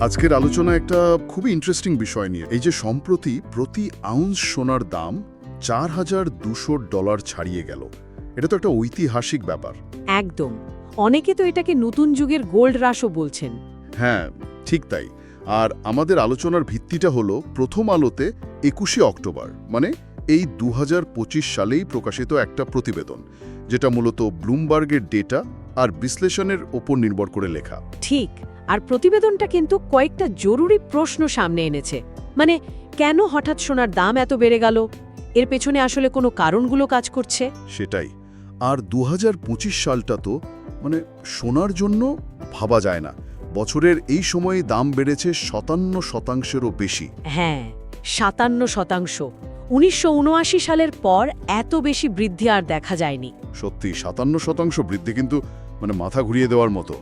আজকের আলোচনা একটা খুবই ইন্টারেস্টিং বিষয় নিয়ে। এই যে সম্প্রতি প্রতি আউন্স সোনার দাম চার হাজার দুশো ডলার ছাড়িয়ে গেল। এটা তো একটা ঐতিহাসিক ব্যাপার। একদম। অনেকে তো এটাকে নতুন যুগের গোল্ড রাশও বলছেন। হ্যাঁ ঠিক তাই। আর আমাদের আলোচনার ভিত্তিটা হলো প্রথম আলোতে একুশে অক্টোবর। মানে এই দু পঁচিশ সালেই প্রকাশিত একটা প্রতিবেদন যেটা মূলত ব্লুমবার্গের ডেটা আর বিশ্লেষণের ওপর নির্ভর করে লেখা। ঠিক। আর প্রতিবেদনটা কিন্তু কয়েকটা জরুরি প্রশ্ন সামনে এনেছে। মানে কেন হঠাৎ সোনার দাম এত বেড়ে গেল? এর পেছনে আসলে কোনো কারণগুলো কাজ করছে? সেটাই। আর দুহাজার পঁচিশ সালটা তো মানে সোনার জন্য ভাবা যায় না। বছরের এই সময়ে দাম বেড়েছে শতান্ন শতাংশেরও বেশি। হ্যাঁ সাতান্ন শতাংশ। উনিশশো উনআশি সালের পর এত বেশি বৃদ্ধি আর দেখা যায়নি। সত্যি সাতান্ন শতাংশ বৃদ্ধি কিন্তু মানে মাথা ঘুরিয়ে দেওয়ার মতো।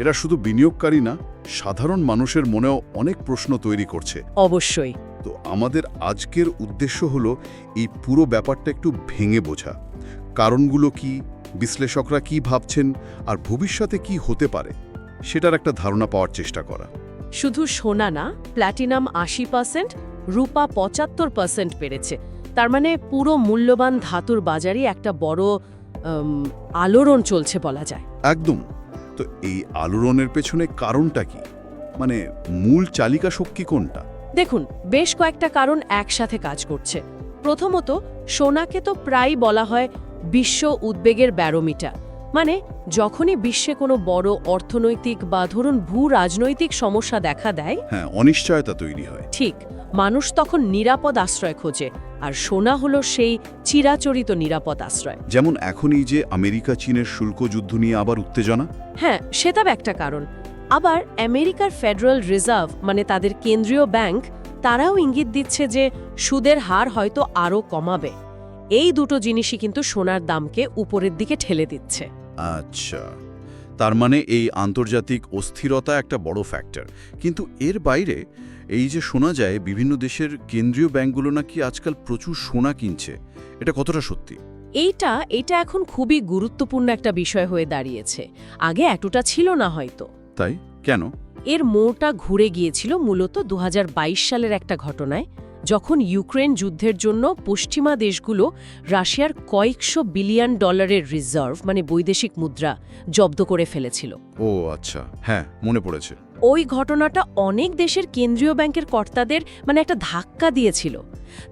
এরা শুধু বিনিয়োগকারী না সাধারণ মানুষের মনেও অনেক প্রশ্ন তৈরি করছে। অবশ্যই। তো আমাদের আজকের উদ্দেশ্য হল এই পুরো ব্যাপারটা একটু ভেঙে বোঝা। কারণগুলো কি বিশ্লেষকরা কি ভাবছেন আর ভবিষ্যতে কি হতে পারে সেটার একটা ধারণা পাওয়ার চেষ্টা করা। শুধু সোনা না প্ল্যাটিনাম আশি পার্সেন্ট রূপা পঁচাত্তর পার্সেন্ট বেড়েছে তার মানে পুরো মূল্যবান ধাতুর বাজারই একটা বড় আলোড়ন চলছে বলা যায়। একদম। তো এই আলোড়নের পেছনে কারণটা কি? মানে মূল চালিকা শক্তি কোনটা? দেখুন বেশ কয়েকটা কারণ একসাথে কাজ করছে। প্রথমত সোনাকে তো প্রায় বলা হয় বিশ্ব উদ্বেগের ব্যারোমিটার। মানে যখনই বিশ্বে কোনো বড় অর্থনৈতিক বা ধরুন ভূ রাজনৈতিক সমস্যা দেখা দেয় হ্যাঁ অনিশ্চয়তা তৈরি হয়। ঠিক। মানুষ তখন নিরাপদ আশ্রয় খোঁজে আর সোনা হলো সেই চিরাচরিত নিরাপদ আশ্রয়। যেমন এখনই যে আমেরিকা চীনের শুল্ক যুদ্ধ নিয়ে আবার উত্তেজনা? হ্যাঁ সেটা একটা কারণ। আবার আমেরিকার ফেডারেল রিজার্ভ মানে তাদের কেন্দ্রীয় ব্যাংক তারাও ইঙ্গিত দিচ্ছে যে সুদের হার হয়তো আরও কমাবে। এই দুটো জিনিসই কিন্তু সোনার দামকে উপরের দিকে ঠেলে দিচ্ছে। আচ্ছা। তার মানে এই আন্তর্জাতিক অস্থিরতা একটা বড় ফ্যাক্টর কিন্তু এর বাইরে এই যে শোনা যায় বিভিন্ন দেশের কেন্দ্রীয় ব্যাংকগুলো নাকি আজকাল প্রচুর সোনা কিনছে। এটা কতটা সত্যি? এইটা এটা এখন খুবই গুরুত্বপূর্ণ একটা বিষয় হয়ে দাঁড়িয়েছে। আগে এতটা ছিল না হয়তো। তাই? কেন? এর মোড়টা ঘুরে গিয়েছিল মূলত দু হাজার বাইশ সালের একটা ঘটনায়। যখন ইউক্রেন যুদ্ধের জন্য পশ্চিমা দেশগুলো রাশিয়ার কয়েকশো বিলিয়ন ডলারের রিজার্ভ মানে বৈদেশিক মুদ্রা জব্দ করে ফেলেছিল। ও আচ্ছা। হ্যাঁ মনে পড়েছে। ওই ঘটনাটা অনেক দেশের কেন্দ্রীয় ব্যাংকের কর্তাদের মানে একটা ধাক্কা দিয়েছিল।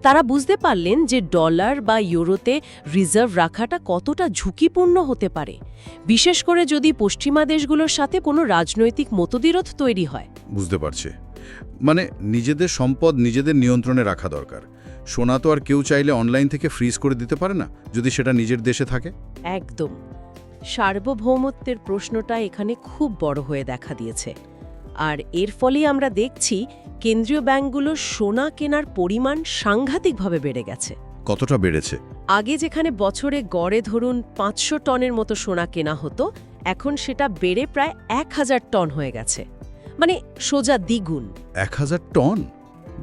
তারা বুঝতে পারলেন যে ডলার বা ইউরোতে রিজার্ভ রাখাটা কতটা ঝুঁকিপূর্ণ হতে পারে। বিশেষ করে যদি পশ্চিমা দেশগুলোর সাথে কোনো রাজনৈতিক মতবিরোধ তৈরি হয়। বুঝতে পারছে। মানে নিজেদের সম্পদ নিজেদের নিয়ন্ত্রণে রাখা দরকার। সোনা তো আর কেউ চাইলে অনলাইন থেকে ফ্রিজ করে দিতে পারে না যদি সেটা নিজের দেশে থাকে। একদম। সার্বভৌমত্বের প্রশ্নটা এখানে খুব বড় হয়ে দেখা দিয়েছে। আর এর ফলেই আমরা দেখছি কেন্দ্রীয় ব্যাংকগুলোর সোনা কেনার পরিমাণ সাংঘাতিকভাবে বেড়ে গেছে। কতটা বেড়েছে? আগে যেখানে বছরে গড়ে ধরুন পাঁচশো টনের মতো সোনা কেনা হতো এখন সেটা বেড়ে প্রায় এক হাজার টন হয়ে গেছে। মানে সোজা দ্বিগুণ। এক হাজার টন?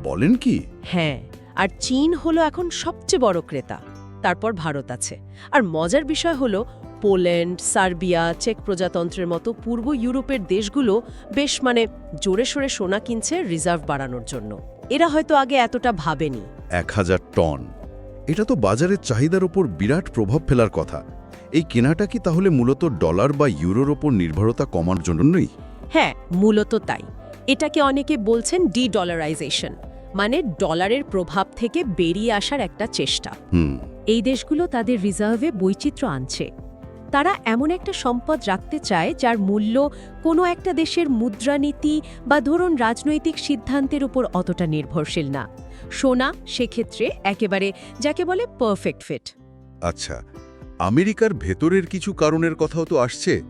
বলেন কি? হ্যাঁ আর চীন হলো এখন সবচেয়ে বড় ক্রেতা। তারপর ভারত আছে। আর মজার বিষয় হলো পোল্যান্ড সার্বিয়া চেক প্রজাতন্ত্রের মতো পূর্ব ইউরোপের দেশগুলো বেশ মানে জোরে সোরে সোনা কিনছে রিজার্ভ বাড়ানোর জন্য। এরা হয়তো আগে এতটা ভাবেনি। এক হাজার টন। এটা তো বাজারের চাহিদার ওপর বিরাট প্রভাব ফেলার কথা। এই কেনাটা কি তাহলে মূলত ডলার বা ইউরোর ওপর নির্ভরতা কমার জন্যই? হ্যাঁ মূলত তাই। এটাকে অনেকে বলছেন ডি ডলারাইজেশন মানে ডলারের প্রভাব থেকে বেরিয়ে আসার একটা চেষ্টা। এই দেশগুলো তাদের রিজার্ভে বৈচিত্র্য আনছে। তারা এমন একটা সম্পদ রাখতে চায় যার মূল্য কোনো একটা দেশের মুদ্রানীতি বা ধরুন রাজনৈতিক সিদ্ধান্তের উপর অতটা নির্ভরশীল না। সোনা সেক্ষেত্রে একেবারে যাকে বলে পারফেক্ট ফিট আচ্ছা আমেরিকার ভেতরের কিছু কারণের কথাও তো আসছে?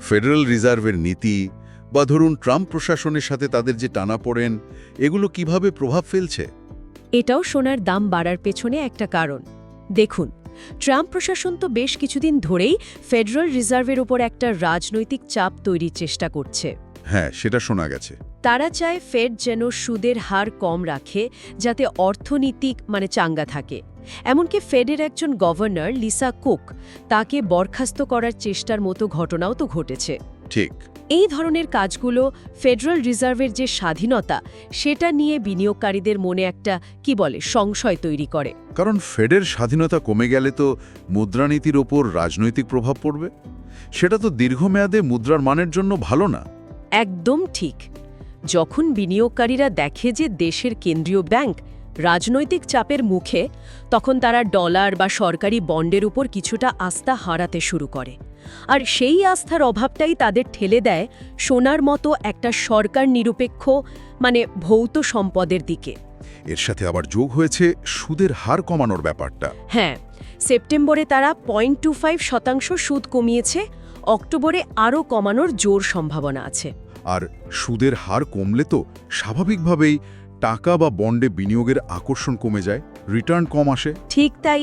ফেডারেল রিজার্ভের নীতি বা ধরুন ট্রাম্প প্রশাসনের সাথে তাদের যে টানা পড়েন এগুলো কীভাবে প্রভাব ফেলছে? এটাও সোনার দাম বাড়ার পেছনে একটা কারণ। দেখুন ট্রাম্প প্রশাসন তো বেশ কিছুদিন ধরেই ফেডারেল রিজার্ভের ওপর একটা রাজনৈতিক চাপ তৈরির চেষ্টা করছে। হ্যাঁ সেটা শোনা গেছে। তারা চায় ফেড যেন সুদের হার কম রাখে যাতে অর্থনীতিক মানে চাঙ্গা থাকে। এমনকি ফেডের একজন গভর্নর লিসা কুক তাকে বরখাস্ত করার চেষ্টার মতো ঘটনাও তো ঘটেছে। ঠিক। এই ধরনের কাজগুলো ফেডারেল রিজার্ভের যে স্বাধীনতা সেটা নিয়ে বিনিয়োগকারীদের মনে একটা কি বলে সংশয় তৈরি করে। কারণ ফেডের স্বাধীনতা কমে গেলে তো মুদ্রানীতির ওপর রাজনৈতিক প্রভাব পড়বে। সেটা তো দীর্ঘমেয়াদে মুদ্রার মানের জন্য ভালো না। একদম ঠিক। যখন বিনিয়োগকারীরা দেখে যে দেশের কেন্দ্রীয় ব্যাংক রাজনৈতিক চাপের মুখে তখন তারা ডলার বা সরকারি বন্ডের উপর কিছুটা আস্থা হারাতে শুরু করে। আর সেই আস্থার অভাবটাই তাদের ঠেলে দেয় সোনার মতো একটা সরকার নিরপেক্ষ মানে ভৌত সম্পদের দিকে। এর সাথে আবার যোগ হয়েছে সুদের হার কমানোর ব্যাপারটা। হ্যাঁ সেপ্টেম্বরে তারা পয়েন্ট টু ফাইভ শতাংশ সুদ কমিয়েছে অক্টোবরে আরও কমানোর জোর সম্ভাবনা আছে। আর সুদের হার কমলে তো স্বাভাবিকভাবেই টাকা বা বন্ডে বিনিয়োগের আকর্ষণ কমে যায় রিটার্ন কম আসে। ঠিক তাই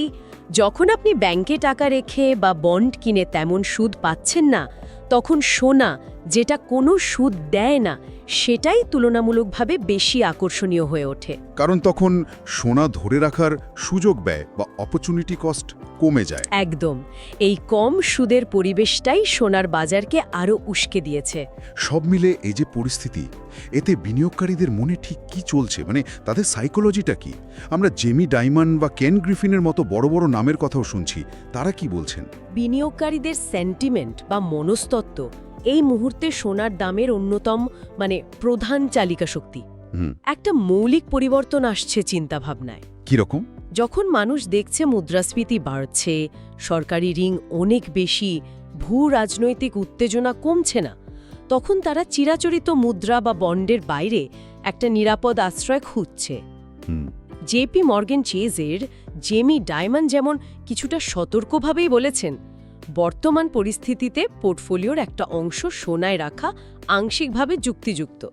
যখন আপনি ব্যাংকে টাকা রেখে বা বন্ড কিনে তেমন সুদ পাচ্ছেন না তখন সোনা যেটা কোনো সুদ দেয় না সেটাই তুলনামূলকভাবে বেশি আকর্ষণীয় হয়ে ওঠে। কারণ তখন সোনা ধরে রাখার সুযোগ ব্যয় বা অপরচুনিটি কস্ট কমে যায়। একদম। এই কম সুদের পরিবেশটাই সোনার বাজারকে আরও উস্কে দিয়েছে। সব মিলে এই যে পরিস্থিতি এতে বিনিয়োগকারীদের মনে ঠিক কি চলছে? মানে তাদের সাইকোলজিটা কি? আমরা জেমি ডাইমন্ড বা কেন গ্রিফিনের মতো বড় বড় নামের কথাও শুনছি তারা কি বলছেন? বিনিয়োগকারীদের সেন্টিমেন্ট বা মনস্তত্ত্ব এই মুহূর্তে সোনার দামের অন্যতম মানে প্রধান চালিকা শক্তি। একটা মৌলিক পরিবর্তন আসছে চিন্তাভাবনায়। কীরকম? যখন মানুষ দেখছে মুদ্রাস্ফীতি বাড়ছে সরকারি ঋণ অনেক বেশি ভূ রাজনৈতিক উত্তেজনা কমছে না তখন তারা চিরাচরিত মুদ্রা বা বন্ডের বাইরে একটা নিরাপদ আশ্রয় খুঁজছে। জেপি মর্গেন চেজের জেমি ডায়মন্ড যেমন কিছুটা সতর্কভাবেই বলেছেন বর্তমান পরিস্থিতিতে পোর্টফোলিওর একটা অংশ সোনায় রাখা আংশিকভাবে যুক্তিযুক্ত।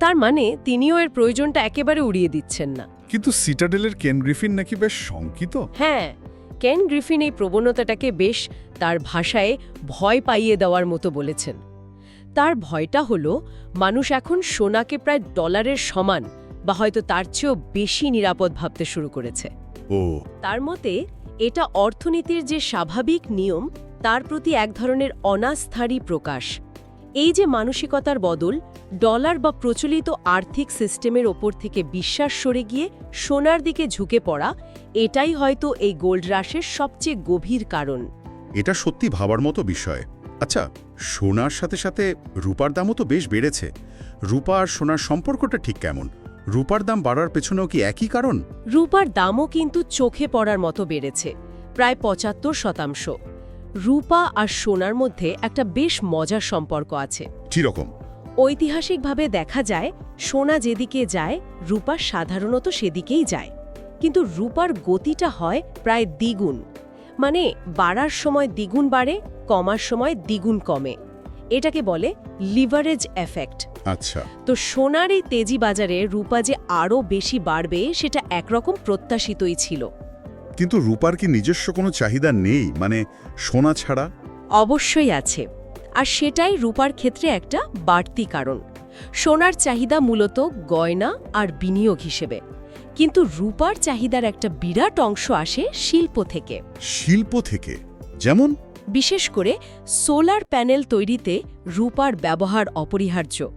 তার মানে তিনিও এর প্রয়োজনটা একেবারে উড়িয়ে দিচ্ছেন না। কিন্তু সিটাডেলের কেন গ্রিফিন নাকি বেশ শঙ্কিত? হ্যাঁ কেন গ্রিফিন এই প্রবণতাটাকে বেশ তার ভাষায় ভয় পাইয়ে দেওয়ার মতো বলেছেন। তার ভয়টা হলো মানুষ এখন সোনাকে প্রায় ডলারের সমান বা হয়তো তার চেয়েও বেশি নিরাপদ ভাবতে শুরু করেছে। ও। তার মতে এটা অর্থনীতির যে স্বাভাবিক নিয়ম, তার প্রতি এক ধরনের অনাস্থারই প্রকাশ। এই যে মানসিকতার বদল, ডলার বা প্রচলিত আর্থিক সিস্টেমের ওপর থেকে বিশ্বাস সরে গিয়ে সোনার দিকে ঝুঁকে পড়া, এটাই হয়তো এই গোল্ড রাশের সবচেয়ে গভীর কারণ। এটা সত্যি ভাবার মতো বিষয়। আচ্ছা সোনার সাথে সাথে রূপার দামও তো বেশ বেড়েছে। রূপা আর সোনার সম্পর্কটা ঠিক কেমন? রূপার দাম বাড়ার পেছনেও কি একই কারণ? রূপার দামও কিন্তু চোখে পড়ার মতো বেড়েছে প্রায় পঁচাত্তর শতাংশ। রূপা আর সোনার মধ্যে একটা বেশ মজার সম্পর্ক আছে। কীরকম ঐতিহাসিকভাবে দেখা যায় সোনা যেদিকে যায় রূপা সাধারণত সেদিকেই যায়। কিন্তু রূপার গতিটা হয় প্রায় দ্বিগুণ। মানে বাড়ার সময় দ্বিগুণ বাড়ে কমার সময় দ্বিগুণ কমে। এটাকে বলে লিভারেজ এফেক্ট। আচ্ছা। তো সোনার এই তেজি বাজারে রূপা যে আরও বেশি বাড়বে সেটা একরকম প্রত্যাশিতই ছিল। কিন্তু রূপার কি নিজস্ব কোনো চাহিদা নেই? মানে সোনা ছাড়া? অবশ্যই আছে। আর সেটাই রূপার ক্ষেত্রে একটা বাড়তি কারণ। সোনার চাহিদা মূলত গয়না আর বিনিয়োগ হিসেবে। কিন্তু রূপার চাহিদার একটা বিরাট অংশ আসে শিল্প থেকে। শিল্প থেকে? যেমন? বিশেষ করে সোলার প্যানেল তৈরিতে রূপার ব্যবহার অপরিহার্য।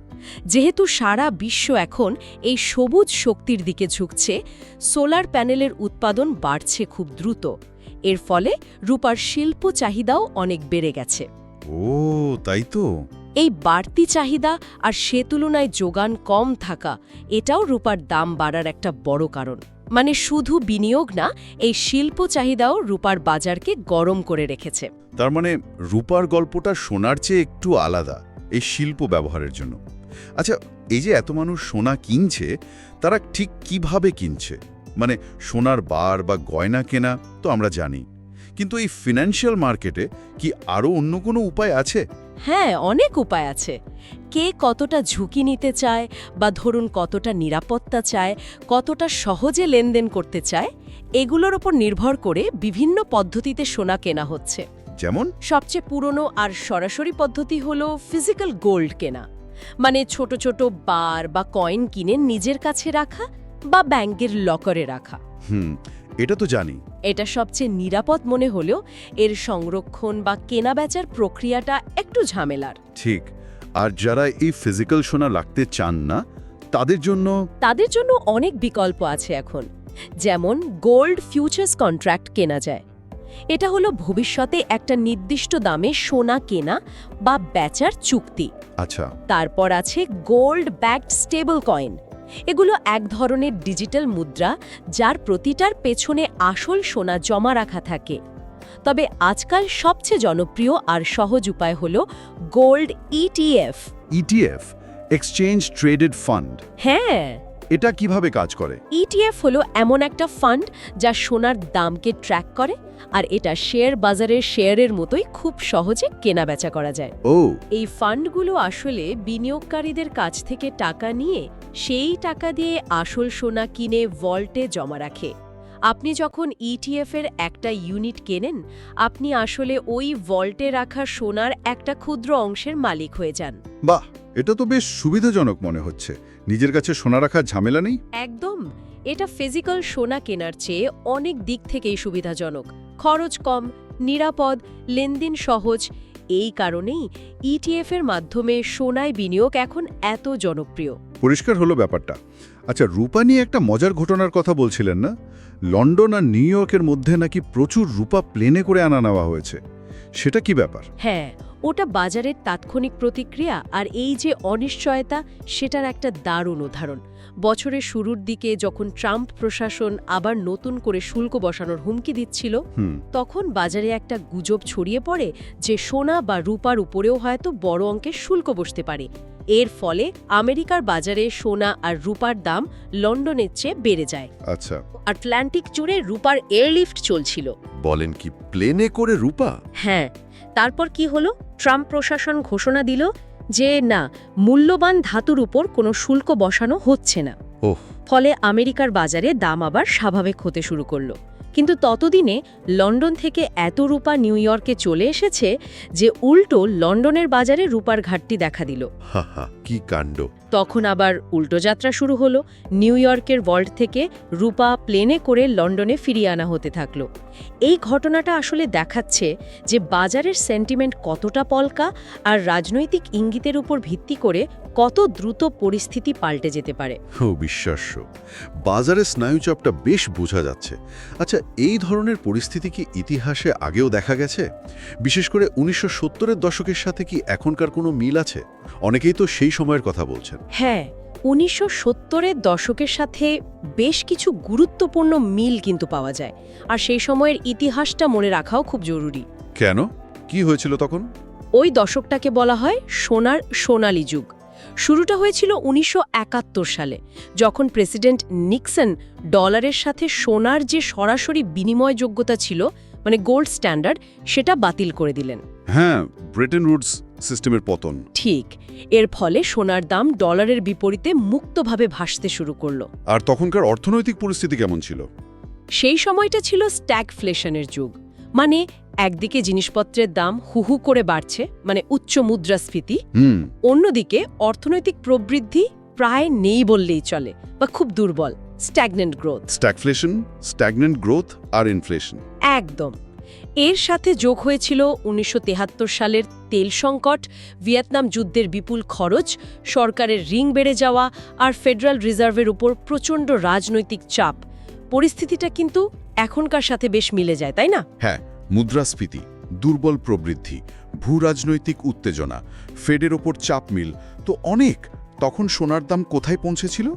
যেহেতু সারা বিশ্ব এখন এই সবুজ শক্তির দিকে ঝুঁকছে সোলার প্যানেলের উৎপাদন বাড়ছে খুব দ্রুত। এর ফলে রূপার শিল্প চাহিদাও অনেক বেড়ে গেছে। ও তাই তো। এই বাড়তি চাহিদা আর সে তুলনায় যোগান কম থাকা এটাও রূপার দাম বাড়ার একটা বড় কারণ। মানে শুধু বিনিয়োগ না, এই শিল্প চাহিদাও রূপার বাজারকে গরম করে রেখেছে। তার মানে রূপার গল্পটা সোনার চেয়ে একটু আলাদা এই শিল্প ব্যবহারের জন্য। আচ্ছা এই যে এত মানুষ সোনা কিনছে, তারা ঠিক কীভাবে কিনছে? মানে সোনার বার বা গয়না কেনা তো আমরা জানি। কিন্তু এই ফিনান্সিয়াল মার্কেটে কি আরও অন্য কোনো উপায় আছে? হ্যাঁ অনেক উপায় আছে। কে কতটা ঝুঁকি নিতে চায় বা ধরুন কতটা নিরাপত্তা চায় কতটা সহজে লেনদেন করতে চায় এগুলোর ওপর নির্ভর করে বিভিন্ন পদ্ধতিতে সোনা কেনা হচ্ছে। যেমন? সবচেয়ে পুরনো আর সরাসরি পদ্ধতি হলো ফিজিক্যাল গোল্ড কেনা। মানে ছোট ছোট বার বা কয়েন কিনে নিজের কাছে রাখা বা ব্যাংকের লকারে রাখা। হুম এটা তো জানি। এটা সবচেয়ে নিরাপদ মনে হলেও এর সংরক্ষণ বা কেনাবেচার প্রক্রিয়াটা একটু ঝামেলার। ঠিক। আর যারা এই ফিজিক্যাল সোনা রাখতে চান না তাদের জন্য তাদের জন্য অনেক বিকল্প আছে এখন। যেমন গোল্ড ফিউচার্স কন্ট্রাক্ট কেনা যায়। এটা হলো ভবিষ্যতে একটা নির্দিষ্ট দামে সোনা কেনা বা বেচার চুক্তি। আচ্ছা। তারপর আছে গোল্ড ব্যাকড স্টেবল কয়েন এগুলো এক ধরনের ডিজিটাল মুদ্রা যার প্রতিটার পেছনে আসল সোনা জমা রাখা থাকে। তবে আজকাল সবচেয়ে জনপ্রিয় আর সহজ উপায় হল gold ETF ETF exchange traded fund হ্যাঁ। এটা কীভাবে কাজ করে? ইটিএফ হলো এমন একটা ফান্ড যা সোনার দামকে ট্র্যাক করে আর এটা শেয়ার বাজারের শেয়ারের মতোই খুব সহজে কেনাবেচা করা যায়। ও। এই ফান্ডগুলো আসলে বিনিয়োগকারীদের কাছ থেকে টাকা নিয়ে সেই টাকা দিয়ে আসল সোনা কিনে ভল্টে জমা রাখে। আপনি যখন ইটিএফ এর একটা ইউনিট কেনেন আপনি আসলে ওই ভল্টে রাখা সোনার একটা ক্ষুদ্র অংশের মালিক হয়ে যান। বাহ! এটা তো বেশ সুবিধাজনক মনে হচ্ছে। নিজের কাছে সোনা রাখার ঝামেলা নেই? একদম। এটা ফিজিক্যাল সোনা কেনার চেয়ে অনেক দিক থেকেই সুবিধাজনক। খরচ কম নিরাপদ লেনদেন সহজ। এই কারণেই ইটিএফ এর মাধ্যমে সোনায় বিনিয়োগ এখন এত জনপ্রিয়। পরিষ্কার হলো ব্যাপারটা। আচ্ছা রূপা নিয়ে একটা মজার ঘটনার কথা বলছিলেন না? লন্ডন আর নিউ ইয়র্কের মধ্যে নাকি প্রচুর রূপা প্লেনে করে আনা নেওয়া হয়েছে। সেটা কি ব্যাপার? হ্যাঁ ওটা বাজারের তাৎক্ষণিক প্রতিক্রিয়া আর এই যে অনিশ্চয়তা সেটার একটা দারুণ উদাহরণ। বছরের শুরুর দিকে যখন ট্রাম্প প্রশাসন আবার নতুন করে শুল্ক বসানোর হুমকি দিচ্ছিল তখন বাজারে একটা গুজব ছড়িয়ে পড়ে যে সোনা বা রূপার উপরেও হয়তো বড় অঙ্কের শুল্ক বসতে পারে। এর ফলে আমেরিকার বাজারে সোনা আর রূপার দাম লন্ডনের চেয়ে বেড়ে যায়। আচ্ছা। আটলান্টিক জুড়ে রূপার এয়ারলিফট চলছিল। বলেন কি প্লেনে করে রূপা? হ্যাঁ তারপর কি হলো? ট্রাম্প প্রশাসন ঘোষণা দিল যে না মূল্যবান ধাতুর উপর কোনো শুল্ক বসানো হচ্ছে না। ওহ। ফলে আমেরিকার বাজারে দাম আবার স্বাভাবিক হতে শুরু করল। কিন্তু ততদিনে লন্ডন থেকে এত রূপা নিউ ইয়র্কে চলে এসেছে যে উল্টো লন্ডনের বাজারে রূপার ঘাটতি দেখা দিল। কি কাণ্ড। তখন আবার উল্টো যাত্রা শুরু হলো। নিউ ইয়র্কের ওয়ার্ল্ড থেকে রূপা প্লেনে করে লন্ডনে ফিরিয়ে আনা হতে থাকল। এই ঘটনাটা আসলে দেখাচ্ছে যে বাজারের সেন্টিমেন্ট কতটা পলকা আর রাজনৈতিক ইঙ্গিতের উপর ভিত্তি করে কত দ্রুত পরিস্থিতি পাল্টে যেতে পারে। বিশ্বাস্য বাজারে স্নায়ুচাপটা বেশ বোঝা যাচ্ছে। আচ্ছা এই ধরনের পরিস্থিতি কি ইতিহাসে আগেও দেখা গেছে? বিশেষ করে উনিশশো সত্তরের দশকের সাথে কি এখনকার কোনো মিল আছে? অনেকেই তো সেই সময়ের কথা বলছেন। হ্যাঁ উনিশশো সত্তরের দশকের সাথে বেশ কিছু গুরুত্বপূর্ণ মিল কিন্তু পাওয়া যায়। আর সেই সময়ের ইতিহাসটা মনে রাখাও খুব জরুরি। কেন? কি হয়েছিল তখন? ওই দশকটাকে বলা হয় সোনার সোনালী যুগ। শুরুটা হয়েছিল উনিশশো একাত্তর সালে যখন প্রেসিডেন্ট নিক্সন ডলারের সাথে সোনার যে সরাসরি বিনিময়যোগ্যতা ছিল মানে গোল্ড স্ট্যান্ডার্ড সেটা বাতিল করে দিলেন। হ্যাঁ ব্রিটেন রুডস সিস্টেমের পতন। ঠিক এর ফলে সোনার দাম ডলারের বিপরীতে মুক্তভাবে ভাসতে শুরু করল। আর তখনকার অর্থনৈতিক পরিস্থিতি কেমন ছিল? সেই সময়টা ছিল স্ট্যাগফ্লেশনের যুগ। মানে একদিকে জিনিসপত্রের দাম হুহু করে বাড়ছে মানে উচ্চ মুদ্রাস্ফীতি। হুম। অন্যদিকে অর্থনৈতিক প্রবৃদ্ধি প্রায় নেই বললেই চলে বা খুব দুর্বল stagnant growth stagflation stagnant growth আর ইনফ্লেশন একদম। এর সাথে যোগ হয়েছিল উনিশশো সালের তেল সংকট ভিয়েতনাম যুদ্ধের বিপুল খরচ সরকারের রিং বেড়ে যাওয়া আর ফেডারাল রিজার্ভের উপর প্রচণ্ড রাজনৈতিক চাপ। পরিস্থিতিটা কিন্তু এখনকার সাথে বেশ মিলে যায় তাই না? হ্যাঁ মুদ্রাস্ফীতি দুর্বল প্রবৃদ্ধি ভূ রাজনৈতিক উত্তেজনা ফেডের ওপর চাপ মিল তো অনেক তখন সোনার দাম কোথায় পৌঁছেছিল?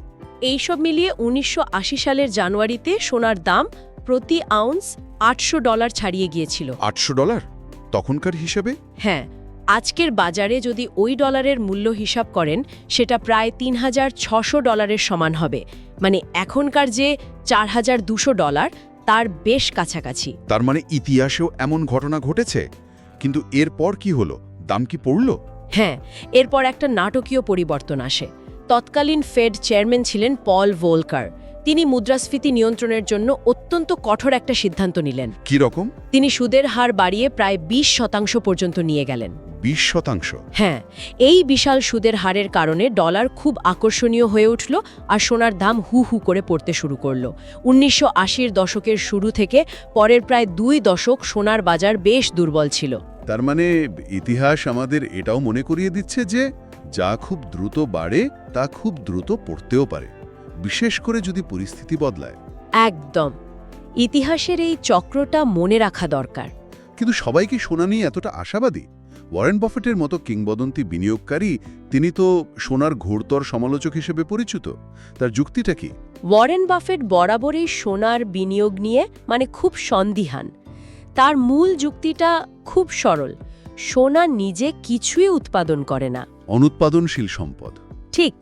এইসব মিলিয়ে উনিশশো আশি সালের জানুয়ারিতে সোনার দাম প্রতি আউন্স আটশো ডলার ছাড়িয়ে গিয়েছিল। আটশো ডলার? তখনকার হিসাবে? হ্যাঁ আজকের বাজারে যদি ওই ডলারের মূল্য হিসাব করেন সেটা প্রায় তিন হাজার ছশো ডলারের সমান হবে। মানে এখনকার যে চার হাজার দুশো ডলার তার বেশ কাছাকাছি। তার মানে ইতিহাসেও এমন ঘটনা ঘটেছে? কিন্তু এরপর কি হলো? দাম কি পড়ল? হ্যাঁ এরপর একটা নাটকীয় পরিবর্তন আসে। তৎকালীন ফেড চেয়ারম্যান ছিলেন পল ভোলকার। তিনি মুদ্রাস্ফীতি নিয়ন্ত্রণের জন্য অত্যন্ত কঠোর একটা সিদ্ধান্ত নিলেন। কি রকম? তিনি সুদের হার বাড়িয়ে প্রায় ২০ শতাংশ পর্যন্ত নিয়ে গেলেন। বিশ শতাংশ? হ্যাঁ এই বিশাল সুদের হারের কারণে ডলার খুব আকর্ষণীয় হয়ে উঠল আর সোনার দাম হু হু করে পড়তে শুরু করল। উনিশশো আশির দশকের শুরু থেকে পরের প্রায় দুই দশক সোনার বাজার বেশ দুর্বল ছিল। তার মানে ইতিহাস আমাদের এটাও মনে করিয়ে দিচ্ছে যে যা খুব দ্রুত বাড়ে তা খুব দ্রুত পড়তেও পারে। বিশেষ করে যদি পরিস্থিতি বদলায়। একদম। ইতিহাসের এই চক্রটা মনে রাখা দরকার। কিন্তু সবাই কি সোনা নিয়ে এতটা আশাবাদী? ওয়ারেন বফেটের মতো কিংবদন্তি বিনিয়োগকারী তিনি তো সোনার ঘোরতর সমালোচক হিসেবে পরিচিত। তার যুক্তিটা কি? ওয়ারেন বাফেট বরাবরই সোনার বিনিয়োগ নিয়ে মানে খুব সন্দিহান। তার মূল যুক্তিটা খুব সরল। সোনা নিজে কিছুই উৎপাদন করে না। অনুৎপাদনশীল সম্পদ। ঠিক।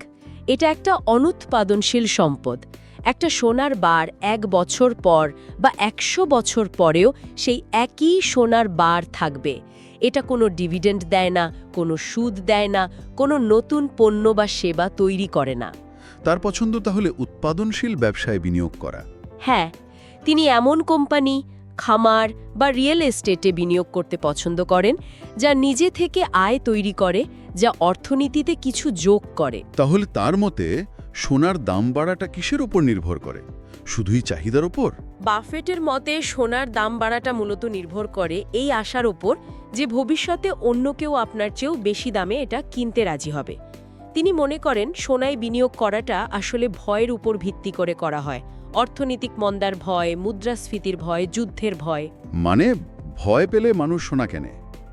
এটা একটা অনুৎপাদনশীল সম্পদ। একটা সোনার বার এক বছর পর বা একশো বছর পরেও সেই একই সোনার বার থাকবে। এটা কোনো ডিভিডেন্ড দেয় না কোনো সুদ দেয় না কোনো নতুন পণ্য বা সেবা তৈরি করে না। তার পছন্দ তাহলে উৎপাদনশীল ব্যবসায় বিনিয়োগ করা। হ্যাঁ তিনি এমন কোম্পানি খামার বা রিয়েল এস্টেটে বিনিয়োগ করতে পছন্দ করেন যা নিজে থেকে আয় তৈরি করে যা অর্থনীতিতে কিছু যোগ করে। তাহলে তার মতে সোনার দাম বাড়াটা কিসের ওপর নির্ভর করে? শুধুই চাহিদার ওপর বাফেটের মতে সোনার দাম বাড়াটা মূলত নির্ভর করে এই আশার ওপর যে ভবিষ্যতে অন্য কেউ আপনার চেয়েও বেশি দামে এটা কিনতে রাজি হবে। তিনি মনে করেন সোনায় বিনিয়োগ করাটা আসলে ভয়ের উপর ভিত্তি করে করা হয়। অর্থনৈতিক মন্দার ভয় মুদ্রাস্ফীতির ভয় যুদ্ধের ভয়। মানে ভয় পেলে মানুষ সোনা কেনে।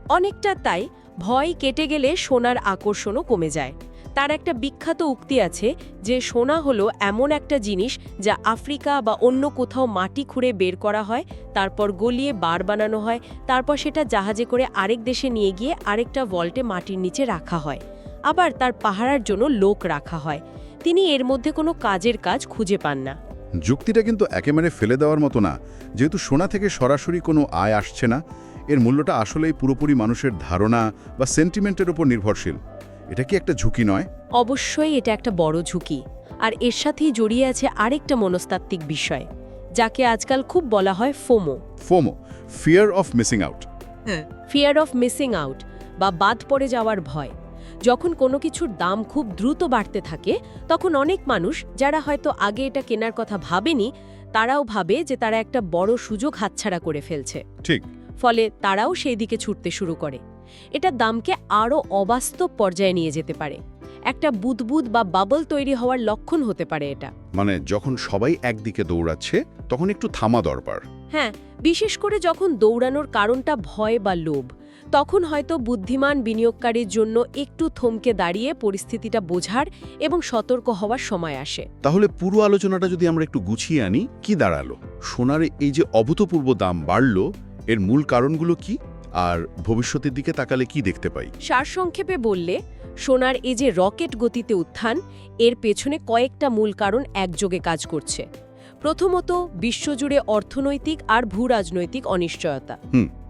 অনেকটা তাই ভয় কেটে গেলে সোনার আকর্ষণও কমে যায়। তার একটা বিখ্যাত উক্তি আছে যে সোনা হলো এমন একটা জিনিস যা আফ্রিকা বা অন্য কোথাও মাটি খুঁড়ে বের করা হয় তারপর গলিয়ে বার বানানো হয় তারপর সেটা জাহাজে করে আরেক দেশে নিয়ে গিয়ে আরেকটা ভল্টে মাটির নিচে রাখা হয়। আবার তার পাহারার জন্য লোক রাখা হয়। তিনি এর মধ্যে কোনো কাজের কাজ খুঁজে পান না। যুক্তিটা কিন্তু একেবারে ফেলে দেওয়ার মতো না। যেহেতু সোনা থেকে সরাসরি কোনো আয় আসছে না এর মূল্যটা আসলেই পুরোপুরি মানুষের ধারণা বা সেন্টিমেন্টের উপর নির্ভরশীল। এটা কি একটা ঝুঁকি নয়? অবশ্যই এটা একটা বড় ঝুঁকি। আর এর সাথেই জড়িয়ে আছে আরেকটা মনস্তাত্ত্বিক বিষয় যাকে আজকাল খুব বলা হয় FOMO. FOMO fear of missing out fear of missing out বা বাদ পড়ে যাওয়ার ভয়। যখন কোনো কিছুর দাম খুব দ্রুত বাড়তে থাকে তখন অনেক মানুষ যারা হয়তো আগে এটা কেনার কথা ভাবেনি তারাও ভাবে যে তারা একটা বড় সুযোগ হাতছাড়া করে ফেলছে। ঠিক। ফলে তারাও সেই দিকে ছুটতে শুরু করে। এটা দামকে আরও অবাস্তব পর্যায়ে নিয়ে যেতে পারে। একটা বুদবুদ বা বাবল তৈরি হওয়ার লক্ষণ হতে পারে এটা। মানে যখন সবাই একদিকে দৌড়াচ্ছে তখন একটু থামা দরকার। হ্যাঁ বিশেষ করে যখন দৌড়ানোর কারণটা ভয় বা লোভ। তখন হয়তো বুদ্ধিমান বিনিয়োগকারীর জন্য একটু থমকে দাঁড়িয়ে পরিস্থিতিটা বোঝার এবং সতর্ক হওয়ার সময় আসে। তাহলে পুরো আলোচনাটা যদি আমরা একটু গুছিয়ে আনি কি দাঁড়াল? সোনার এই যে অভূতপূর্ব দাম বাড়লো এর মূল কারণগুলো কি? আর ভবিষ্যতের দিকে তাকালে কি দেখতে পাই? সারসংক্ষেপে বললে সোনার এই যে রকেট গতিতে উত্থান এর পেছনে কয়েকটা মূল কারণ একযোগে কাজ করছে। প্রথমত বিশ্বজুড়ে অর্থনৈতিক আর ভূরাজনৈতিক অনিশ্চয়তা।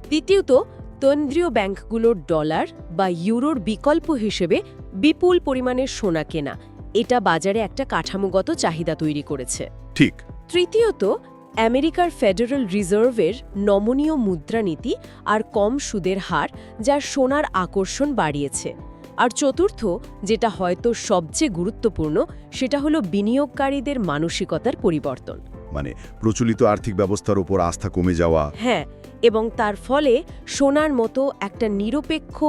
দ্বিতীয়ত কেন্দ্রীয় ব্যাংকগুলোর ডলার বা ইউরোর বিকল্প হিসেবে বিপুল পরিমাণের সোনা কেনা। এটা বাজারে একটা কাঠামোগত চাহিদা তৈরি করেছে। ঠিক। তৃতীয়ত আমেরিকার ফেডারেল রিজার্ভের নমনীয় মুদ্রানীতি আর কম সুদের হার যা সোনার আকর্ষণ বাড়িয়েছে। আর চতুর্থ যেটা হয়তো সবচেয়ে গুরুত্বপূর্ণ সেটা হলো বিনিয়োগকারীদের মানসিকতার পরিবর্তন। মানে প্রচলিত আর্থিক ব্যবস্থার উপর আস্থা কমে যাওয়া। হ্যাঁ এবং তার ফলে সোনার মতো একটা নিরপেক্ষ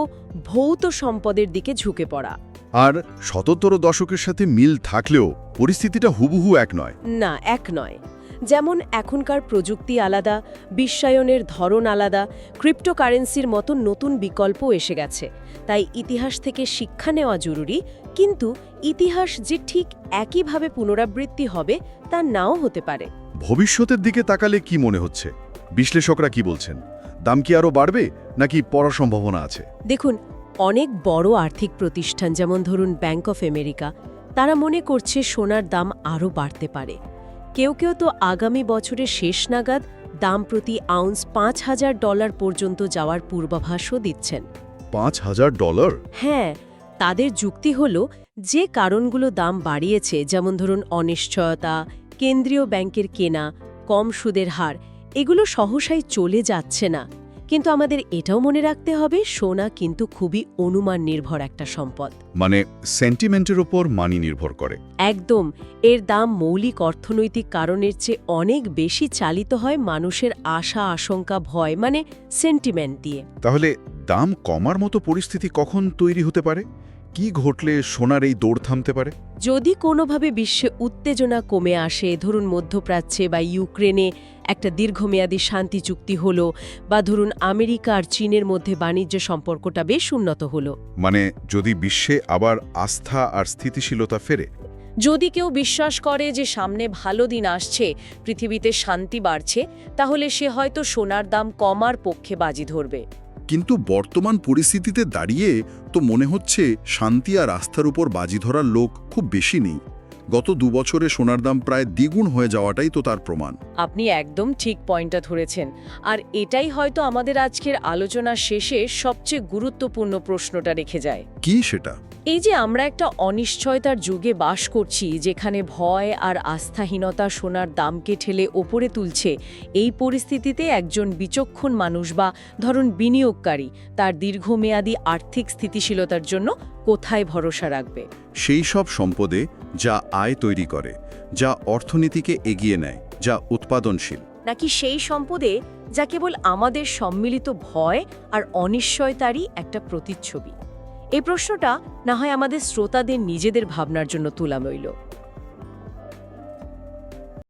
ভৌত সম্পদের দিকে ঝুঁকে পড়া। আর শততর দশকের সাথে মিল থাকলেও পরিস্থিতিটা হুবহু এক নয়। না এক নয়। যেমন এখনকার প্রযুক্তি আলাদা বিশ্বায়নের ধরন আলাদা ক্রিপ্টোকারেন্সির মতো নতুন বিকল্প এসে গেছে। তাই ইতিহাস থেকে শিক্ষা নেওয়া জরুরি কিন্তু ইতিহাস যে ঠিক একইভাবে পুনরাবৃত্তি হবে তা নাও হতে পারে। ভবিষ্যতের দিকে তাকালে কি মনে হচ্ছে? বিশ্লেষকরা কি বলছেন? দাম কি আরও বাড়বে নাকি পড়ার সম্ভাবনা আছে? দেখুন অনেক বড় আর্থিক প্রতিষ্ঠান যেমন ধরুন ব্যাংক অফ আমেরিকা তারা মনে করছে সোনার দাম আরও বাড়তে পারে। কেউ কেউ তো আগামী বছরের শেষ নাগাদ দাম প্রতি আউন্স পাঁচ হাজার ডলার পর্যন্ত যাওয়ার পূর্বাভাসও দিচ্ছেন। পাঁচ হাজার ডলার? হ্যাঁ তাদের যুক্তি হল যে কারণগুলো দাম বাড়িয়েছে যেমন ধরুন অনিশ্চয়তা কেন্দ্রীয় ব্যাংকের কেনা কম সুদের হার এগুলো সহসাই চলে যাচ্ছে না। কিন্তু আমাদের এটাও মনে রাখতে হবে সোনা কিন্তু খুবই অনুমান নির্ভর একটা সম্পদ। মানে সেন্টিমেন্টের ওপর মানি নির্ভর করে। একদম এর দাম মৌলিক অর্থনৈতিক কারণের চেয়ে অনেক বেশি চালিত হয় মানুষের আশা আশঙ্কা ভয় মানে সেন্টিমেন্ট দিয়ে। তাহলে দাম কমার মতো পরিস্থিতি কখন তৈরি হতে পারে? কি ঘটলে সোনার এই দৌড় থামতে পারে? যদি কোনোভাবে বিশ্বে উত্তেজনা কমে আসে ধরুন মধ্যপ্রাচ্যে বা ইউক্রেনে একটা দীর্ঘমেয়াদী শান্তি চুক্তি হলো বা ধরুন আমেরিকা আর চীনের মধ্যে বাণিজ্য সম্পর্কটা বেশ উন্নত হলো। মানে যদি বিশ্বে আবার আস্থা আর স্থিতিশীলতা ফেরে? যদি কেউ বিশ্বাস করে যে সামনে ভালো দিন আসছে পৃথিবীতে শান্তি বাড়ছে তাহলে সে হয়তো সোনার দাম কমার পক্ষে বাজি ধরবে। কিন্তু বর্তমান পরিস্থিতিতে দাঁড়িয়ে তো মনে হচ্ছে শান্তি আর আস্থার উপর বাজি ধরার লোক খুব বেশি নেই। গত দুবছরে সোনার দাম প্রায় দ্বিগুণ হয়ে যাওয়াটাই তো তার প্রমাণ। আপনি একদম ঠিক পয়েন্টটা ধরেছেন। আর এটাই হয়তো আমাদের আজকের আলোচনার শেষে সবচেয়ে গুরুত্বপূর্ণ প্রশ্নটা রেখে যায়। কি সেটা? এই যে আমরা একটা অনিশ্চয়তার যুগে বাস করছি যেখানে ভয় আর আস্থাহীনতা সোনার দামকে ঠেলে ওপরে তুলছে এই পরিস্থিতিতে একজন বিচক্ষণ মানুষ বা ধরুন বিনিয়োগকারী তার দীর্ঘমেয়াদী আর্থিক স্থিতিশীলতার জন্য কোথায় ভরসা রাখবে? সেই সব সম্পদে যা আয় তৈরি করে, যা অর্থনীতিকে এগিয়ে নেয়, যা উৎপাদনশীল। নাকি সেই সম্পদে যা কেবল আমাদের সম্মিলিত ভয় আর অনিশ্চয়তারই একটা প্রতিচ্ছবি? এই প্রশ্নটা না হয় আমাদের শ্রোতাদের নিজেদের ভাবনার জন্য তোলা রইল